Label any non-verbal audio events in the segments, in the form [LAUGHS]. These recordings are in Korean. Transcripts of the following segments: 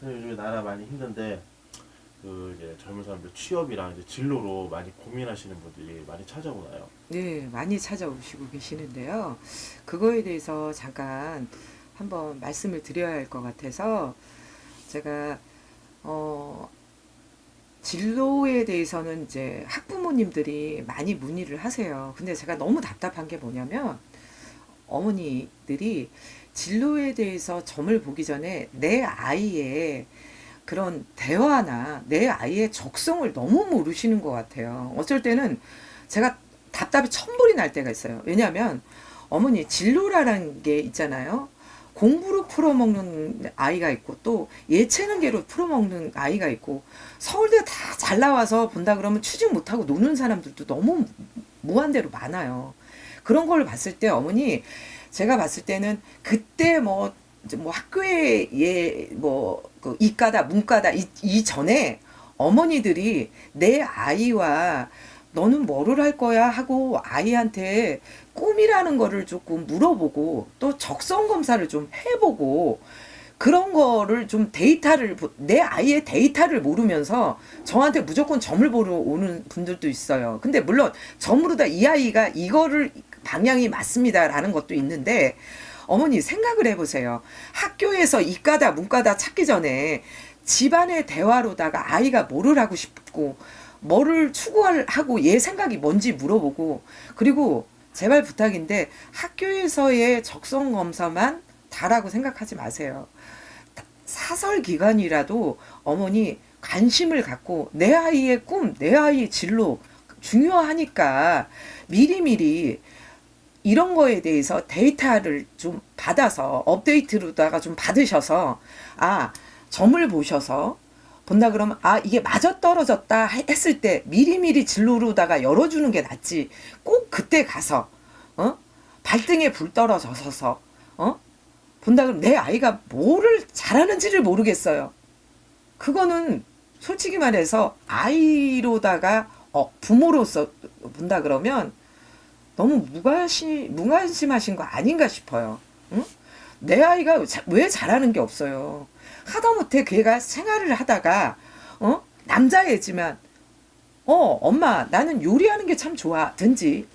선생님 요즘에 나라 많이 힘든데 그 이제 젊은 사람들 취업이랑 이제 진로로 많이 고민하시는 분들이 많이 찾아오나요? 네, 많이 찾아오시고 계시는데요. 그거에 대해서 잠깐 한번 말씀을 드려야 할 것 같아서 제가 어 진로에 대해서는 이제 학부모님들이 많이 문의를 하세요. 근데 제가 너무 답답한 게 뭐냐면 어머니들이 진로에 대해서 점을 보기 전에 내 아이의 그런 대화나 내 아이의 적성을 너무 모르시는 것 같아요. 어쩔 때는 제가 답답이 천불이 날 때가 있어요. 왜냐하면 어머니 진로라는 게 있잖아요. 공부로 풀어먹는 아이가 있고 또 예체능계로 풀어먹는 아이가 있고 서울대 다 잘 나와서 본다 그러면 취직 못하고 노는 사람들도 너무 무한대로 많아요. 그런 걸 봤을 때 어머니 제가 봤을 때는 그때 뭐, 뭐 학교에 예 뭐 그 이과다 문과다 이, 이전에 어머니들이 내 아이와 너는 뭐를 할 거야 하고 아이한테 꿈이라는 거를 조금 물어보고 또 적성 검사를 좀 해보고 그런 거를 좀 데이터를 보- 내 아이의 데이터를 모르면서 저한테 무조건 점을 보러 오는 분들도 있어요. 근데 물론 점으로 다 이 아이가 이거를 방향이 맞습니다라는 것도 있는데 어머니 생각을 해보세요. 학교에서 이과다 문과다 찾기 전에 집안의 대화로다가 아이가 뭐를 하고 싶고 뭐를 추구하고 얘 생각이 뭔지 물어보고 그리고 제발 부탁인데 학교에서의 적성 검사만 다라고 생각하지 마세요. 사설 기간이라도 어머니 관심을 갖고 내 아이의 꿈, 내 아이의 진로 중요하니까 미리미리 이런 거에 대해서 데이터를 좀 받아서 업데이트로다가 좀 받으셔서 아 점을 보셔서 본다 그러면 아 이게 맞아 떨어졌다 했을 때 미리미리 진로로다가 열어주는 게 낫지. 꼭 그때 가서 어? 발등에 불 떨어져서 어? 본다 그러면 내 아이가 뭐를 잘하는지를 모르겠어요. 그거는 솔직히 말해서 아이로다가 어 부모로서 본다 그러면 너무 무관심 무관심하신 거 아닌가 싶어요. 응? 내 아이가 자- 왜 잘하는 게 없어요. 하다못해 걔가 생활을 하다가 어 남자애지만 어 엄마 나는 요리하는 게 참 좋아 든지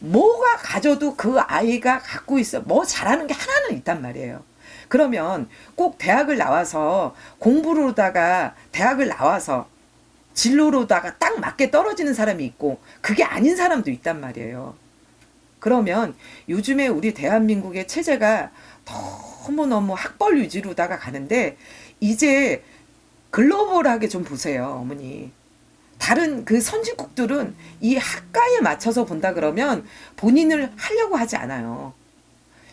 뭐가 가져도 그 아이가 갖고 있어 뭐 잘하는 게 하나는 있단 말이에요. 그러면 꼭 대학을 나와서 공부로다가 대학을 나와서 진로로다가 딱 맞게 떨어지는 사람이 있고 그게 아닌 사람도 있단 말이에요. 그러면 요즘에 우리 대한민국의 체제가 너무너무 학벌 위주로다가 가는데 이제 글로벌하게 좀 보세요, 어머니. 다른 그 선진국들은 이 학과에 맞춰서 본다 그러면 본인을 하려고 하지 않아요.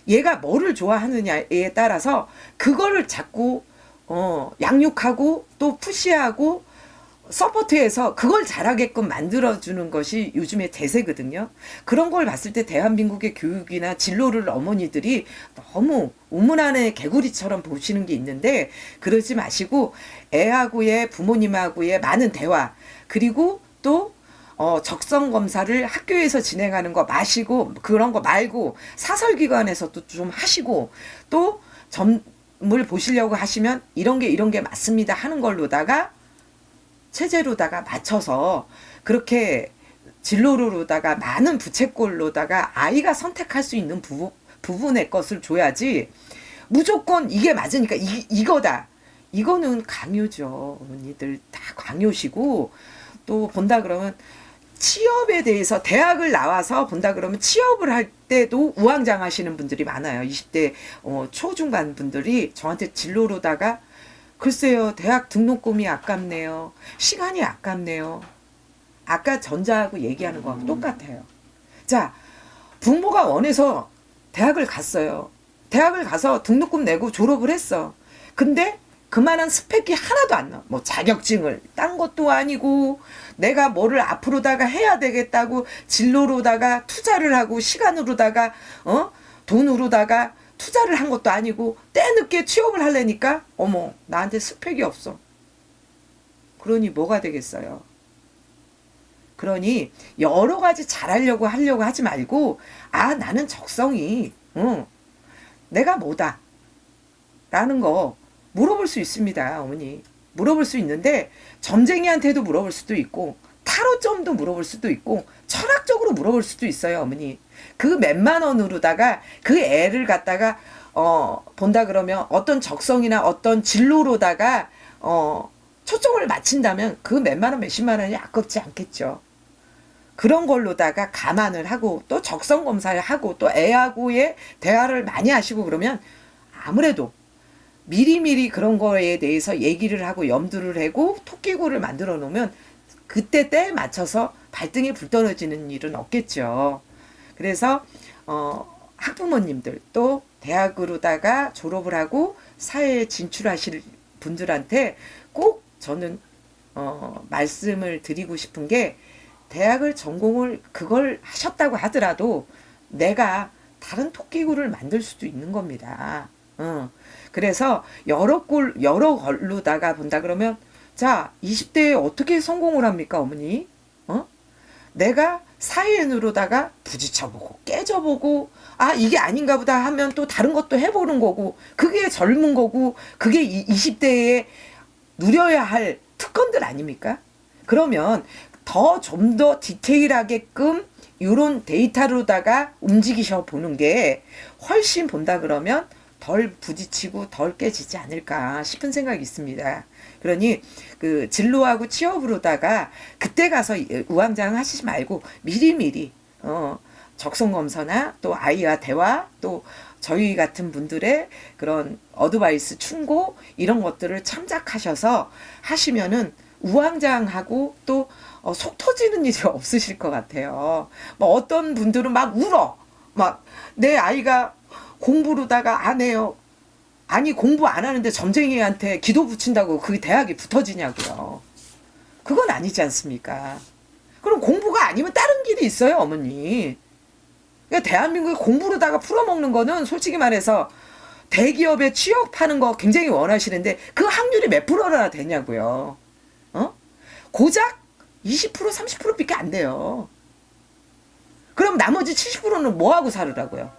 얘가 뭐를 좋아하느냐에 따라서 그거를 자꾸 어, 양육하고 또 푸시하고 서포트해서 그걸 잘하게끔 만들어주는 것이 요즘의 대세거든요. 그런 걸 봤을 때 대한민국의 교육이나 진로를 어머니들이 너무 우물안의 개구리처럼 보시는 게 있는데 그러지 마시고 애하고의 부모님하고의 많은 대화 그리고 또 어, 적성 검사를 학교에서 진행하는 거 마시고 그런 거 말고 사설기관에서도 좀 하시고 또 점을 보시려고 하시면 이런 게 이런 게 맞습니다 하는 걸로다가 체제로다가 맞춰서 그렇게 진로로다가 많은 부채꼴로다가 아이가 선택할 수 있는 부, 부분의 것을 줘야지 무조건 이게 맞으니까 이, 이거다. 이거는 강요죠. 어머니들 다 강요시고 또 본다 그러면 취업에 대해서 대학을 나와서 본다 그러면 취업을 할 때도 우왕장하시는 분들이 많아요. 20대 어, 초중반 분들이 저한테 진로로다가 글쎄요, 대학 등록금이 아깝네요. 시간이 아깝네요. 아까 전자하고 얘기하는 거하고 똑같아요. 자, 부모가 원해서 대학을 갔어요. 대학을 가서 등록금 내고 졸업을 했어. 근데 그만한 스펙이 하나도 안 나와. 뭐 자격증을 딴 것도 아니고 내가 뭐를 앞으로다가 해야 되겠다고 진로로다가 투자를 하고 시간으로다가 어 돈으로다가 투자를 한 것도 아니고 때늦게 취업을 하려니까 어머 나한테 스펙이 없어. 그러니 뭐가 되겠어요. 그러니 여러 가지 잘하려고 하려고 하지 말고 아 나는 적성이 응, 내가 뭐다 라는 거 물어볼 수 있습니다, 어머니. 물어볼 수 있는데 점쟁이한테도 물어볼 수도 있고 타로점도 물어볼 수도 있고 철학적으로 물어볼 수도 있어요, 어머니. 그 몇만 원으로다가 그 애를 갖다가 어 본다 그러면 어떤 적성이나 어떤 진로로다가 어 초점을 맞춘다면 그 몇만 원 몇십만 원이 아깝지 않겠죠. 그런 걸로다가 감안을 하고 또 적성 검사를 하고 또 애하고의 대화를 많이 하시고 그러면 아무래도 미리미리 그런 거에 대해서 얘기를 하고 염두를 하고 토끼고를 만들어 놓으면 그때 때에 맞춰서 발등에 불 떨어지는 일은 없겠죠. 그래서 어 학부모님들 또 대학으로다가 졸업을 하고 사회에 진출하실 분들한테 꼭 저는 어 말씀을 드리고 싶은 게 대학을 전공을 그걸 하셨다고 하더라도 내가 다른 토끼구를 만들 수도 있는 겁니다. 어. 그래서 여러 꼴 여러 걸로다가 본다 그러면 자 20대에 어떻게 성공을 합니까 어머니? 어? 내가 사회인으로다가 부딪혀보고 깨져보고 아 이게 아닌가 보다 하면 또 다른 것도 해보는 거고 그게 젊은 거고 그게 이 20대에 누려야 할 특권들 아닙니까? 그러면 더 좀더 디테일하게끔 이런 데이터로다가 움직이셔 보는 게 훨씬 본다 그러면 덜 부딪히고 덜 깨지지 않을까 싶은 생각이 있습니다. 그러니 그 진로하고 취업으로다가 그때 가서 우왕좌왕 하시지 말고 미리미리 어 적성 검사나 또 아이와 대화 또 저희 같은 분들의 그런 어드바이스 충고 이런 것들을 참작하셔서 하시면은 우왕좌왕하고 또 어, 속 터지는 일이 [LAUGHS] 없으실 것 같아요. 뭐 어떤 분들은 막 울어. 막 내 아이가 공부로다가 안 해요. 아니 공부 안 하는데 점쟁이한테 기도 붙인다고 그게 대학이 붙어지냐고요. 그건 아니지 않습니까? 그럼 공부가 아니면 다른 길이 있어요, 어머니. 그러니까 대한민국에 공부로다가 풀어먹는 거는 솔직히 말해서 대기업에 취업하는 거 굉장히 원하시는데 그 확률이 몇 프로나 되냐고요. 어? 고작 20% 30%밖에 안 돼요. 그럼 나머지 70%는 뭐 하고 살으라고요?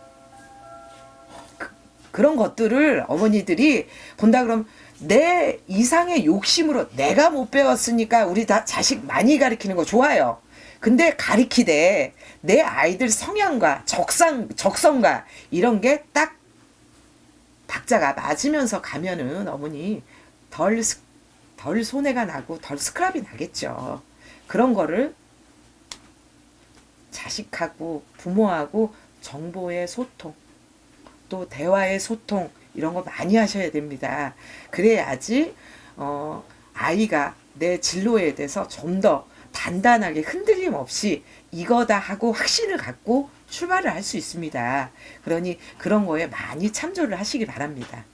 그, 그런 것들을 어머니들이 본다 그러면 내 이상의 욕심으로 내가 못 배웠으니까 우리 다 자식 많이 가르치는 거 좋아요. 근데 가리키되 내 아이들 성향과 적상 적성과 이런 게 딱 박자가 맞으면서 가면은 어머니 덜, 스- 덜 손해가 나고 덜 스크랍이 나겠죠. 그런 거를 자식하고 부모하고 정보의 소통 또 대화의 소통 이런 거 많이 하셔야 됩니다. 그래야지 어, 아이가 내 진로에 대해서 좀 더 단단하게 흔들림 없이 이거다 하고 확신을 갖고 출발을 할 수 있습니다. 그러니 그런 거에 많이 참조를 하시기 바랍니다.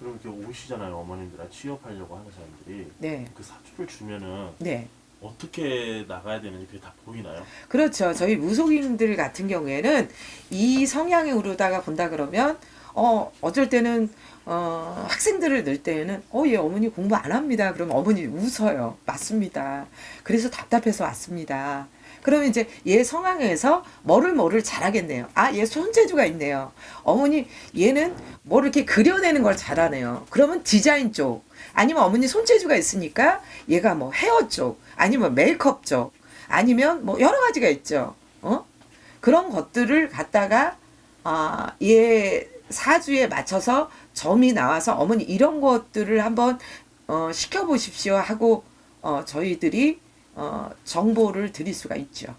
그럼 이렇게 오시잖아요 어머님들 취업하려고 하는 사람들이 네, 그 사주를 주면은 네. 어떻게 나가야 되는지 그게 다 보이나요? 그렇죠. 저희 무속인들 같은 경우에는 이 성향으로다가 본다 그러면 어 어쩔 때는 어 학생들을 넣을 때에는 어얘 어머니 공부 안 합니다. 그러면 어머니 웃어요. 맞습니다. 그래서 답답해서 왔습니다. 그러면 이제 얘 성향에서 뭐를 뭐를 잘하겠네요. 아, 얘 손재주가 있네요. 어머니, 얘는 뭐 이렇게 그려내는 걸 잘하네요. 그러면 디자인 쪽. 아니면 어머니 손재주가 있으니까 얘가 뭐 헤어 쪽. 아니면 메이크업 쪽. 아니면 뭐 여러 가지가 있죠. 어? 그런 것들을 갖다가, 아, 얘 사주에 맞춰서 점이 나와서 어머니 이런 것들을 한번, 어, 시켜보십시오 하고, 어, 저희들이 어, 정보를 드릴 수가 있죠.